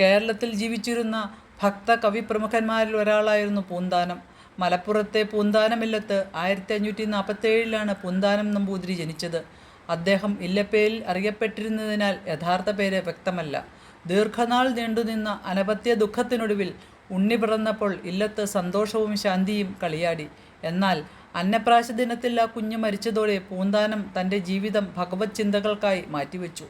കേരളത്തിൽ ജീവിച്ചിരുന്ന ഭക്ത കവി പ്രമുഖന്മാരിൽ ഒരാളായിരുന്നു പൂന്താനം. മലപ്പുറത്തെ പൂന്താനമില്ലത്ത് ആയിരത്തി അഞ്ഞൂറ്റി നാൽപ്പത്തേഴിലാണ് പൂന്താനം നമ്പൂതിരി ജനിച്ചത്. അദ്ദേഹം ഇല്ലപ്പേരിൽ അറിയപ്പെട്ടിരുന്നതിനാൽ യഥാർത്ഥ പേര് വ്യക്തമല്ല. ദീർഘനാൾ നീണ്ടുനിന്ന അനപത്യ ദുഃഖത്തിനൊടുവിൽ ഉണ്ണി പിറന്നപ്പോൾ ഇല്ലത്ത് സന്തോഷവും ശാന്തിയും കളിയാടി. എന്നാൽ അന്നപ്രാശ ദിനത്തിൽ ആ കുഞ്ഞ് മരിച്ചതോടെ പൂന്താനം തന്റെ ജീവിതം ഭഗവത് ചിന്തകൾക്കായി മാറ്റിവെച്ചു.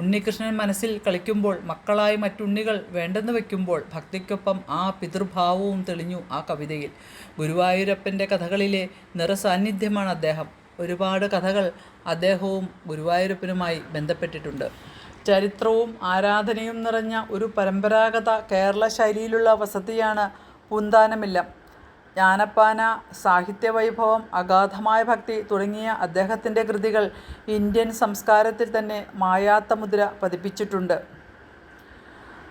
ഉണ്ണികൃഷ്ണൻ മനസ്സിൽ കളിക്കുമ്പോൾ മക്കളായി മറ്റുണ്ണികൾ വേണ്ടെന്ന് വെക്കുമ്പോൾ ഭക്തിക്കൊപ്പം ആ പിതൃഭാവവും തെളിഞ്ഞു ആ കവിതയിൽ. ഗുരുവായൂരപ്പന്റെ കഥകളിലെ നിറസാന്നിധ്യമാണ് അദ്ദേഹം. ഒരുപാട് കഥകൾ അദ്ദേഹവും ഗുരുവായൂരപ്പനുമായി ബന്ധപ്പെട്ടിട്ടുണ്ട്. ചരിത്രവും ആരാധനയും നിറഞ്ഞ ഒരു പരമ്പരാഗത കേരള ശൈലിയിലുള്ള വസതിയാണ് പൂന്താനമില്ലം. ജ്ഞാനപ്പാന സാഹിത്യവൈഭവം അഗാധമായ ഭക്തി തുടങ്ങിയ അദ്ദേഹത്തിന്റെ കൃതികൾ ഇന്ത്യൻ സംസ്കാരത്തിൽ തന്നെ മായാത്ത മുദ്ര പതിപ്പിച്ചിട്ടുണ്ട്.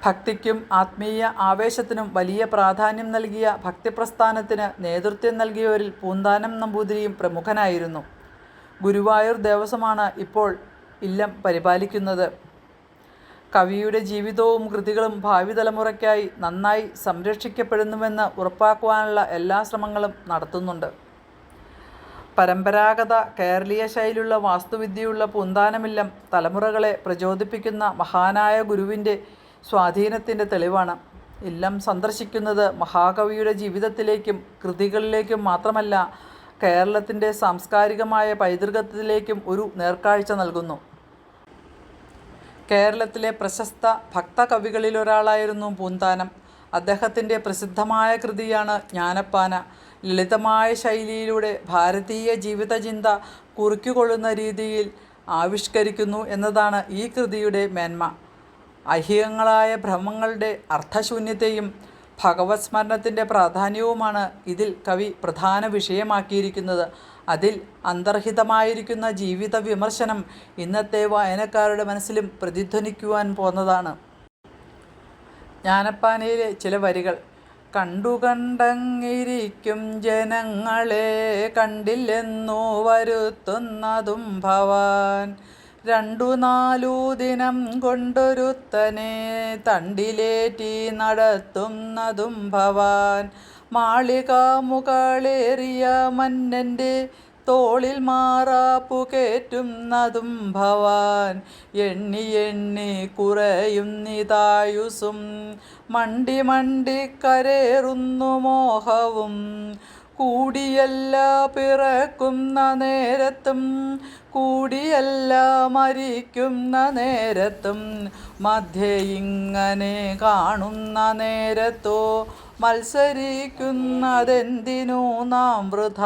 ഭക്തിക്കും ആത്മീയ ആവേശത്തിനും വലിയ പ്രാധാന്യം നൽകിയ ഭക്തിപ്രസ്ഥാനത്തിന് നേതൃത്വം നൽകിയവരിൽ പൂന്താനം നമ്പൂതിരിയും പ്രമുഖനായിരുന്നു. ഗുരുവായൂർ ദേവസ്വമാണ് ഇപ്പോൾ ഇല്ലം പരിപാലിക്കുന്നത്. കവിയുടെ ജീവിതവും കൃതികളും ഭാവി തലമുറയ്ക്കായി നന്നായി സംരക്ഷിക്കപ്പെടുന്നുവെന്ന് ഉറപ്പാക്കുവാനുള്ള എല്ലാ ശ്രമങ്ങളും നടത്തുന്നുണ്ട്. പരമ്പരാഗത കേരളീയ ശൈലിയുള്ള വാസ്തുവിദ്യയുള്ള പൂന്താനമില്ലം തലമുറകളെ പ്രചോദിപ്പിക്കുന്ന മഹാനായ ഗുരുവിന്റെ സ്വാധീനത്തിന്റെ തെളിവാണ്. ഇല്ലം സന്ദർശിക്കുന്നത് മഹാകവിയുടെ ജീവിതത്തിലേക്കും കൃതികളിലേക്കും മാത്രമല്ല കേരളത്തിന്റെ സാംസ്കാരികമായ പൈതൃകത്തിലേക്കും ഒരു നേർക്കാഴ്ച നൽകുന്നു. കേരളത്തിലെ പ്രശസ്ത ഭക്തകവികളിലൊരാളായിരുന്നു പൂന്താനം. അദ്ദേഹത്തിന്റെ പ്രസിദ്ധമായ കൃതിയാണ് ജ്ഞാനപ്പാന. ലളിതമായ ശൈലിയിലൂടെ ഭാരതീയ ജീവിതചിന്ത കുറിക്കുകൊള്ളുന്ന രീതിയിൽ ആവിഷ്കരിക്കുന്നു എന്നതാണ് ഈ കൃതിയുടെ മേന്മ. ഐഹികങ്ങളായ ഭ്രമങ്ങളുടെ അർത്ഥശൂന്യതയും ഭഗവത് സ്മരണത്തിന്റെ പ്രാധാന്യവുമാണ് ഇതിൽ കവി പ്രധാന വിഷയമാക്കിയിരിക്കുന്നത്. അതിൽ അന്തർഹിതമായിരിക്കുന്ന ജീവിത വിമർശനം ഇന്നത്തെ വായനക്കാരുടെ മനസ്സിലും പ്രതിധ്വനിക്കുവാൻ പോന്നതാണ്. ജ്ഞാനപ്പാനയിലെ ചില വരികൾ കണ്ടു കണ്ടങ്ങിരിക്കും ജനങ്ങളെ കണ്ടില്ലെന്നു വരുത്തുന്നതും ഭവാൻ. രണ്ടു നാലു ദിനം കൊണ്ടൊരുത്തനെ തണ്ടിലേറ്റി നടത്തുന്നതും ഭവാൻ. മാളിക മുകളേറിയ മന്നന്റെ തോളിൽ മാറാപ്പു കയറ്റുന്നതും ഭവാൻ. എണ്ണി എണ്ണി കുറയുന്നിതായുസും മണ്ടി മണ്ടി കരേറുന്നു മോഹവും. കൂടിയല്ല പിറക്കുന്ന നേരത്തും കൂടിയല്ല മരിക്കുന്ന നേരത്തും. മധ്യ ഇങ്ങനെ കാണുന്ന നേരത്തോ മത്സരിക്കുന്നതെന്തിനു നാം വൃഥ?